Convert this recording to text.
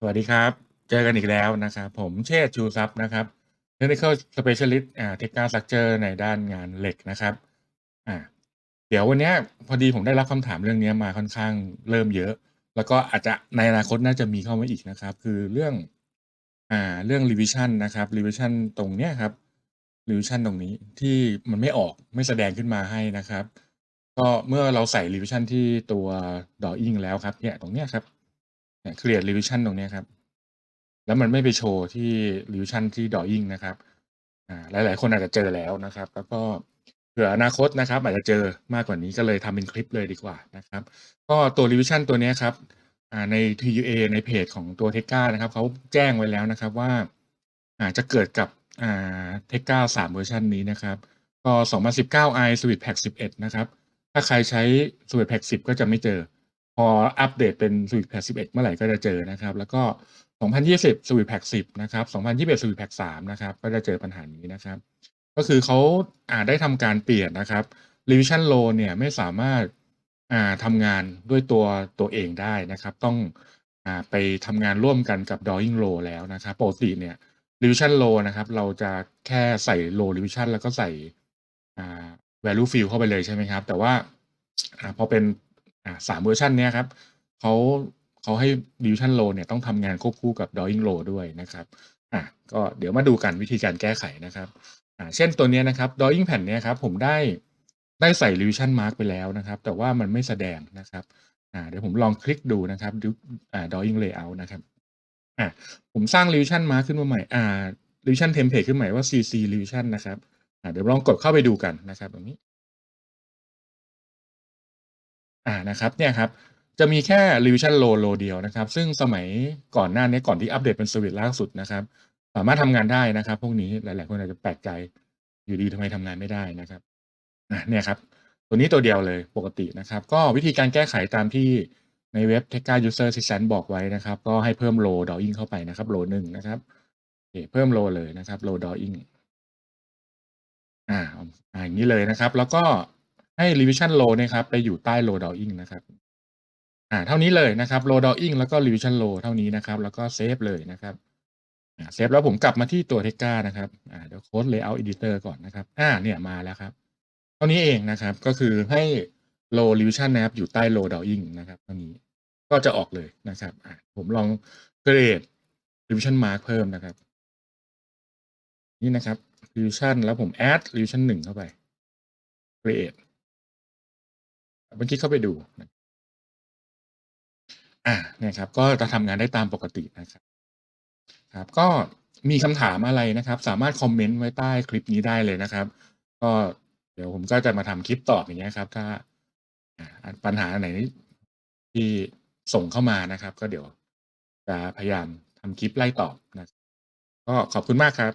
สวัสดีครับ เจอกันอีกแล้วนะครับ ผมเชษฐ์ชูทรัพย์นะครับ Technical Specialist อ่า Technical Structure ในด้านงานเหล็กนะครับอ่าเดี๋ยววันเนี้ยพอดีผมได้รับคำถามเรื่องเนี้ยมาค่อนข้างเริ่มเยอะ แล้วก็อาจจะในอนาคตน่าจะมีเข้ามาอีกนะครับ คือเรื่องอ่าเรื่อง Revision นะครับ Revision ตรงเนี้ยครับ Revision ตรงนี้ที่มันไม่ออกไม่แสดงขึ้นมาให้นะครับ ก็เมื่อเราใส่ Revision ที่ตัว Drawing แล้วครับเนี่ยตรงเนี้ยครับ เนี่ย Create Revision ตรงนี้ครับ แล้วมันไม่ไปโชว์ที่ Revision ที่ Drawing นะครับอ่าหลายๆคนอาจจะเจอแล้วนะครับ แล้วก็เผื่ออนาคตนะครับ อาจจะเจอมากกว่านี้ก็เลยทำเป็นคลิปเลยดีกว่านะครับ ก็ตัว Revision ตัวนี้ครับอ่าใน TUA ในเพจของตัว Tekka นะครับเขาแจ้งไว้แล้วนะครับว่าอาจะเกิดกับอ่า Tekka 3เวอร์ชันนี้นะครับก็ 2019i Sweet Pack 11 นะครับ ถ้าใครใช้ Sweet Pack 10 ก็จะไม่เจอ พออัปเดตเป็น Sweet Pack 11 เมื่อไหร่ก็จะเจอนะครับ แล้วก็ 2020 Sweet Pack 10 นะครับ 2021 Sweet Pack 3 นะครับ ก็จะเจอปัญหานี้นะครับ ก็คือเขาอ่าได้ทำการเปลี่ยนนะครับ Revision Row เนี่ยไม่สามารถอ่าทำงานด้วยตัวตัวเองได้นะครับ ต้องอ่าไปทำงานร่วมกันกับ Drawing Row แล้วนะครับปกติเนี่ย Revision Row นะครับ เราจะแค่ใส่ Row Revision แล้วก็ใส่อ่า Value Fill เข้าไปเลยใช่ไหมครับ แต่ว่าอ่าพอเป็น อ่า3เวอร์ชันเนี้ยครับเขาเขาให้ Revision Row เนี่ยต้องทำงานควบคู่กับ Drawing Row ด้วยนะครับอ่าก็เดี๋ยวมาดูกันวิธีการแก้ไขนะครับอ่าเช่นตัวนี้นะครับ Drawing แผ่นเนี้ยครับผมได้ได้ใส่ Revision Mark ไปแล้วนะครับ แต่ว่ามันไม่แสดงนะครับอ่าเดี๋ยวผมลองคลิกดูนะครับดูอ่า Drawing Layout นะครับอ่าผมสร้าง Revision Mark ขึ้นมาใหม่อ่า Revision Template ขึ้นใหม่ว่า CC Revision นะครับอ่าเดี๋ยวลองกดเข้าไปดูกันนะครับตรงนี้ อ่านะครับเนี่ยครับจะมีแค่ Revision Row Row เดียวนะครับ ซึ่งสมัยก่อนหน้านี้ก่อนที่อัปเดตเป็น Sweet ล่าสุดนะครับ สามารถทำงานได้นะครับ พวกนี้หลาย ๆ คนอาจจะแปลกใจอยู่ดีทำไมทำงานไม่ได้นะครับอ่าเนี่ยครับ ตัวนี้ตัวเดียวเลยปกตินะครับ ก็วิธีการแก้ไขตามที่ในเว็บ Tekka User Assistant บอกไว้นะครับ ก็ให้เพิ่ม Row Drawing เข้าไปนะครับ Row 1นะครับเพิ่ม Row เลยนะครับ Row Drawing อ่าอ่าอย่างงี้เลยนะครับ แล้วก็ ให้ Revision Row นี่ยครับไปอยู่ใต้ Row Drawing นะครับอ่าเท่านี้เลยนะครับ Row Drawing แล้วก็ Revision Row เท่านี้นะครับ แล้วก็เซฟเลยนะครับอ่าเซฟแล้วผมกลับมาที่ตัว Tekka นะครับอ่าเดี๋ยว Code Layout Editor ก่อนนะครับ อ่าเนี่ยมาแล้วครับ เท่านี้เองนะครับก็คือให้ Row Revision นะครับอยู่ใต้ Row Drawing นะครับเท่านี้ก็จะออกเลยนะครับอ่าผมลอง Create Revision Mark เพิ่มนะครับ นี่นะครับ Revision แล้วผม Add Revision 1เข้าไป Create เมื่อกี้เข้าไปดูนะอาเนี่ยครับ ก็จะทำงานได้ตามปกตินะครับ ครับ ก็มีคำถามอะไรนะครับ สามารถคอมเมนต์ไว้ใต้คลิปนี้ได้เลยนะครับ ก็เดี๋ยวผมก็จะมาทำคลิปตอบอย่างเงี้ยครับ ถ้าอ่าปัญหาอันไหนที่ส่งเข้ามานะครับ ก็เดี๋ยวจะพยายามทำคลิปไล่ตอบนะก็ขอบคุณมากครับ